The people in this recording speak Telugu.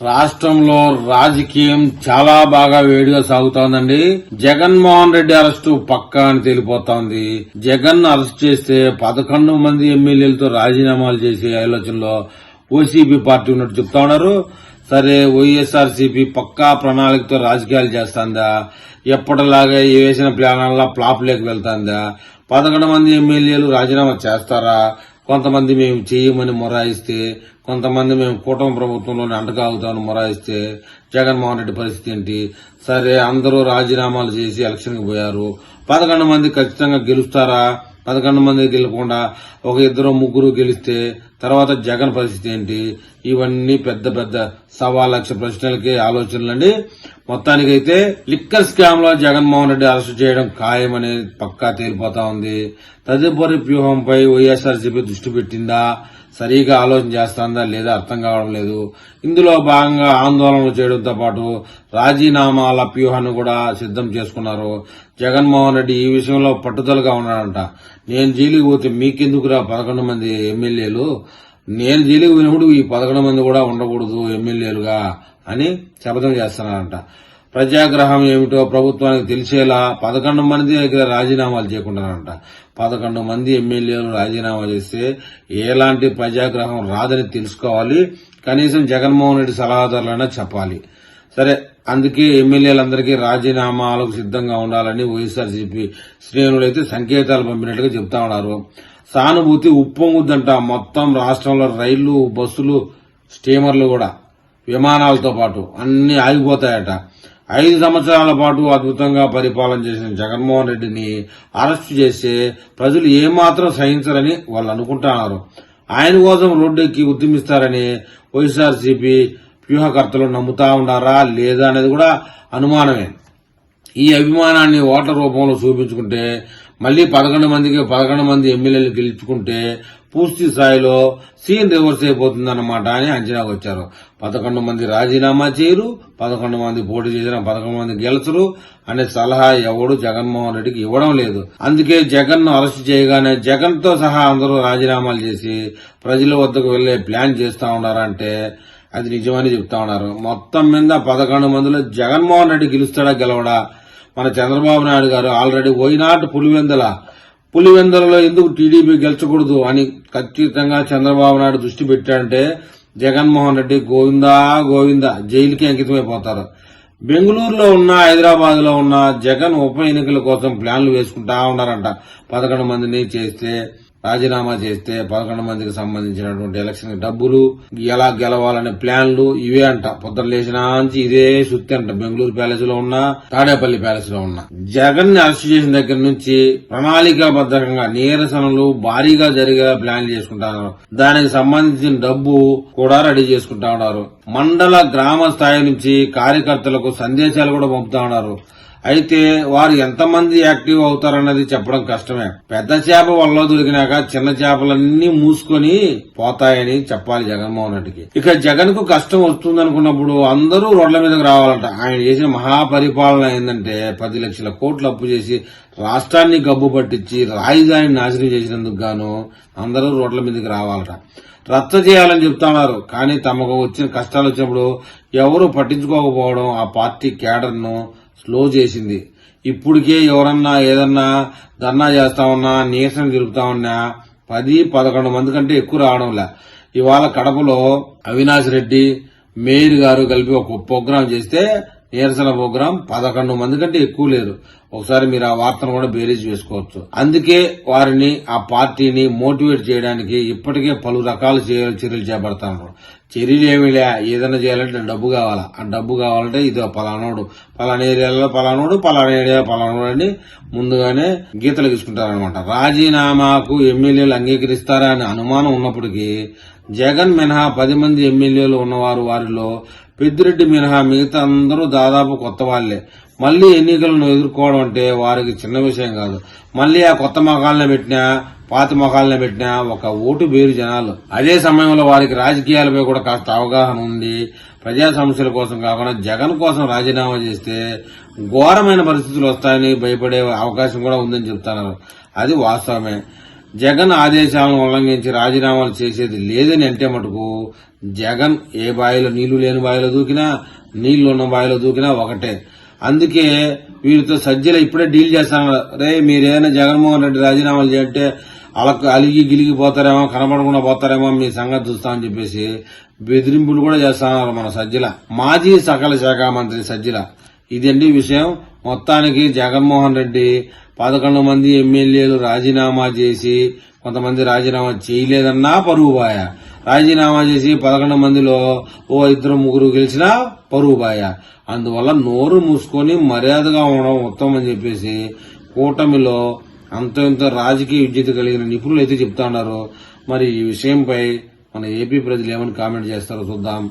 రాష్ట్రంలో రాజకీయం చాలా బాగా వేడిగా సాగుతోందండి. జగన్మోహన్ రెడ్డి అరెస్టు పక్కా అని తేలిపోతోంది. జగన్ అరెస్ట్ చేస్తే పదకొండు మంది ఎమ్మెల్యేలతో రాజీనామాలు చేసే ఆలోచనలో ఓసీపీ పార్టీ ఉన్నట్టు చెప్తా ఉన్నారు. సరే వైఎస్ఆర్సీపీ పక్కా ప్రణాళికతో రాజకీయాలు చేస్తాందా? ఎప్పటిలాగా వేసిన ప్లానాల్లో ఫ్లాప్ లేక వెళ్తాందా? పదకొండు మంది ఎమ్మెల్యేలు రాజీనామా చేస్తారా? కొంతమంది మేము చేయమని మొరాయిస్తే కొంతమంది మేము కూటమి ప్రభుత్వంలోనే అంటకాగుతాను మొరాయిస్తే జగన్మోహన్ రెడ్డి పరిస్థితి ఏంటి? సరే అందరూ రాజీనామాలు చేసి ఎలక్షన్కి పోయారు. పదకొండు మంది ఖచ్చితంగా గెలుస్తారా? పదకొండు మంది గెలకుండా ఒక ఇద్దరు ముగ్గురు గెలిస్తే తర్వాత జగన్ పరిస్థితి ఏంటి? ఇవన్నీ పెద్ద పెద్ద సవా లక్ష ప్రశ్నలకి ఆలోచనలండి. మొత్తానికైతే లిక్కర్ స్కామ్లో జగన్మోహన్ రెడ్డి అరెస్ట్ చేయడం ఖాయమని పక్కా తేలిపోతా ఉంది. తదుపరి వ్యూహంపై వైఎస్ఆర్సీపీ దృష్టి పెట్టిందా? సరిగా ఆలోచన చేస్తుందా లేదా అర్థం కావడం లేదు. ఇందులో భాగంగా ఆందోళనలు చేయడంతో పాటు రాజీనామాల వ్యూహాన్ని కూడా సిద్ధం చేసుకున్నారు. జగన్మోహన్ రెడ్డి ఈ విషయంలో పట్టుదలగా ఉన్నాడంట. నేను జైలుకి పోతే మీకెందుకురా పదకొండు మంది ఎమ్మెల్యేలు? నేను జైలుకి పోయినప్పుడు ఈ పదకొండు మంది కూడా ఉండకూడదు ఎమ్మెల్యేలుగా అని శపథం చేస్తున్నారంట. ప్రజాగ్రహం ఏమిటో ప్రభుత్వానికి తెలిసేలా పదకొండు మంది దగ్గర రాజీనామాలు చేయకుండానంట. పదకొండు మంది ఎమ్మెల్యేలు రాజీనామా చేస్తే ఎలాంటి ప్రజాగ్రహం రాదని తెలుసుకోవాలి. కనీసం జగన్మోహన్ రెడ్డి సలహాదారులైనా చెప్పాలి. సరే అందుకే ఎమ్మెల్యేలందరికీ రాజీనామాలకు సిద్ధంగా ఉండాలని వైఎస్ఆర్సీపీ శ్రేణులైతే సంకేతాలు పంపినట్టుగా చెప్తా ఉన్నారు. సానుభూతి ఉప్పొంగుద్దంట మొత్తం రాష్ట్రంలో రైళ్ళు బస్సులు స్టీమర్లు కూడా. విమానాలతో పాటు అన్ని ఆగిపోతాయట. ఐదు సంవత్సరాల పాటు అద్భుతంగా పరిపాలన చేసిన జగన్మోహన్ రెడ్డిని అరెస్టు చేస్తే ప్రజలు ఏమాత్రం సహించరని వాళ్ళు అనుకుంటున్నారు. ఆయన కోసం రోడ్డెక్కి ఉద్యమిస్తారని వైఎస్ఆర్సీపీ వ్యూహకర్తలు నమ్ముతా ఉన్నారా లేదా అనేది కూడా అనుమానమే. ఈ అభిమానాన్ని ఓట్ల రూపంలో చూపించుకుంటే మళ్ళీ పదకొండు మందికి పదకొండు మంది ఎమ్మెల్యేలు గెలుచుకుంటే పూర్తి స్థాయిలో సీన్ రివర్స్ అయిపోతుందన్నమాట అని అంచనాకు వచ్చారు. పదకొండు మంది రాజీనామా చేయరు పదకొండు మంది పోటీ చేసిన పదకొండు మంది గెలచరు అనే సలహా ఎవడు జగన్మోహన్ రెడ్డికి ఇవ్వడం లేదు. అందుకే జగన్ను అరెస్ట్ చేయగానే జగన్తో సహా అందరూ రాజీనామాలు చేసి ప్రజల వద్దకు వెళ్ళే ప్లాన్ చేస్తా ఉన్నారంటే అది నిజమని చెప్తా ఉన్నారు. మొత్తం మీద పదకొండు మందిలో జగన్మోహన్ రెడ్డి గెలుస్తాడా గెలవడా మన చంద్రబాబు నాయుడు గారు ఆల్రెడీ ఓయినాటి పులివెందల పులివెందలలో ఎందుకు టీడీపీ గెలిచకూడదు అని ఖచ్చితంగా చంద్రబాబు నాయుడు దృష్టి పెట్టాడంటే జగన్మోహన్ రెడ్డి గోవిందా గోవిందా జైలుకి అంకితమైపోతారు. బెంగళూరులో ఉన్న హైదరాబాద్లో ఉన్న జగన్ ఉప ఎన్నికల కోసం ప్లాన్లు వేసుకుంటా ఉన్నారంట. పదకొండు మందిని చేస్తే రాజీనామా చేస్తే పదకొండు మందికి సంబంధించినటువంటి ఎలక్షన్ డబ్బులు ఎలా గెలవాలనే ప్లాన్లు ఇవే అంట. పొద్దున లేచినాంచి ఇదే సుత్తి అంట. బెంగళూరు ప్యాలెస్లో ఉన్న తాడేపల్లి ప్యాలెస్లో ఉన్న. జగన్ని అరెస్ట్ చేసిన దగ్గర నుంచి ప్రణాళికాబద్ధంగా నీరసనలు భారీగా జరిగే ప్లాన్ చేసుకుంటారు. దానికి సంబంధించిన డబ్బు కూడా రెడీ చేసుకుంటా ఉన్నారు. మండల గ్రామ స్థాయి నుంచి కార్యకర్తలకు సందేశాలు కూడా పంపుతా ఉన్నారు. అయితే వారు ఎంతమంది యాక్టివ్ అవుతారన్నది చెప్పడం కష్టమే. పెద్ద చేప వల్ల దొరికినాక చిన్న చేపలన్నీ మూసుకొని పోతాయని చెప్పాలి జగన్మోహన్ రెడ్డికి. ఇక జగన్కు కష్టం వస్తుందనుకున్నప్పుడు అందరూ రోడ్ల మీదకి రావాలంట. ఆయన చేసిన మహాపరిపాలన ఏంటంటే పది లక్షల కోట్లు అప్పు చేసి రాష్ట్రాన్ని గబ్బు పట్టించి రాజధానిని నాశనం చేసినందుకు గాను అందరూ రోడ్ల మీదకి రావాలట. రచ్చ చేయాలని చెప్తున్నారు. కానీ తమకు వచ్చిన కష్టాలు వచ్చినప్పుడు ఎవరు పట్టించుకోకపోవడం ఆ పార్టీ కేడర్ను స్లో చేసింది. ఇప్పటికే ఎవరన్నా ఏదన్నా ధర్నా చేస్తామన్నా నీరసన జరుపుతామన్నా పది పదకొండు మంది కంటే ఎక్కువ రావడంలే. ఇవాళ కడపలో అవినాష్ రెడ్డి మేయర్ గారు కలిపి ఒక ప్రోగ్రాం చేస్తే నీరసన ప్రోగ్రాం పదకొండు మంది కంటే ఎక్కువ లేరు. ఒకసారి మీరు ఆ వార్తను కూడా బేరీజ్ చేసుకోవచ్చు అందుకే వారిని ఆ పార్టీని మోటివేట్ చేయడానికి ఇప్పటికే పలు రకాల చర్యలు చర్యలు చర్యలు ఏమీ లే ఏదైనా చేయాలంటే డబ్బు కావాలా? ఆ డబ్బు కావాలంటే ఇది పలానోడు పలానా ఏరియాలో పలానోడు పలానా ఏరియా పలానోడు అని ముందుగానే గీతలు గీసుకుంటారనమాట రాజీనామాకు ఎమ్మెల్యేలు అంగీకరిస్తారా అనే అనుమానం ఉన్నప్పటికీ జగన్ మినహా పది మంది ఎమ్మెల్యేలు ఉన్నవారు వారిలో పెద్దిరెడ్డి మినహా మిగతా అందరూ దాదాపు కొత్త వాళ్ళే మళ్ళీ ఎన్నికలను ఎదుర్కోవడం అంటే వారికి చిన్న విషయం కాదు. మళ్ళీ ఆ కొత్త మొఖాలను పెట్టినా పాత మొఖాలను పెట్టినా ఒక ఓటు వేరు జనాలు. అదే సమయంలో వారికి రాజకీయాలపై కూడా కాస్త అవగాహన ఉంది ప్రజా సమస్యల కోసం కాకుండా జగన్ కోసం రాజీనామా చేస్తే ఘోరమైన పరిస్థితులు వస్తాయని భయపడే అవకాశం కూడా ఉందని చెప్తున్నారు అది వాస్తవమే. జగన్ ఆదేశాలను ఉల్లంఘించి రాజీనామాలు చేసేది లేదని అంటే మటుకు జగన్ ఏ బావిలో నీళ్ళు లేని బావిలో దూకినా నీళ్ళు ఉన్న బావిలో దూకినా ఒకటే. అందుకే వీరితో సజ్జల ఇప్పుడే డీల్ చేస్తాను. రే మీరేదైనా జగన్మోహన్ రెడ్డి రాజీనామాలు చేయంటే అలక అలిగి గిలిగి పోతారేమో కనపడకుండా పోతారేమో మీ సంగతి చూస్తామని చెప్పేసి బెదిరింపులు కూడా చేస్తున్నారు మన సజ్జల. మాజీ సకల శాఖ మంత్రి సజ్జల. ఇదండి విషయం. మొత్తానికి జగన్మోహన్ రెడ్డి పదకొండు మంది ఎమ్మెల్యేలు రాజీనామా చేసి కొంతమంది రాజీనామా చేయలేదన్నా పరుగుబాయ రాజీనామా చేసి పదకొండు మందిలో ఓ ఇద్దరు ముగ్గురు గెలిచినా పరుగుబాయ అందువల్ల నోరు మూసుకొని మర్యాదగా ఉండడం ఉత్తమం అని చెప్పేసి కూటమిలో అంత ఇంత రాజకీయ విద్యుత్ కలిగిన నిపుణులు అయితే చెప్తా ఉన్నారు. మరి ఈ విషయంపై మన ఏపీ ప్రజలు ఏమని కామెంట్ చేస్తారో చూద్దాం.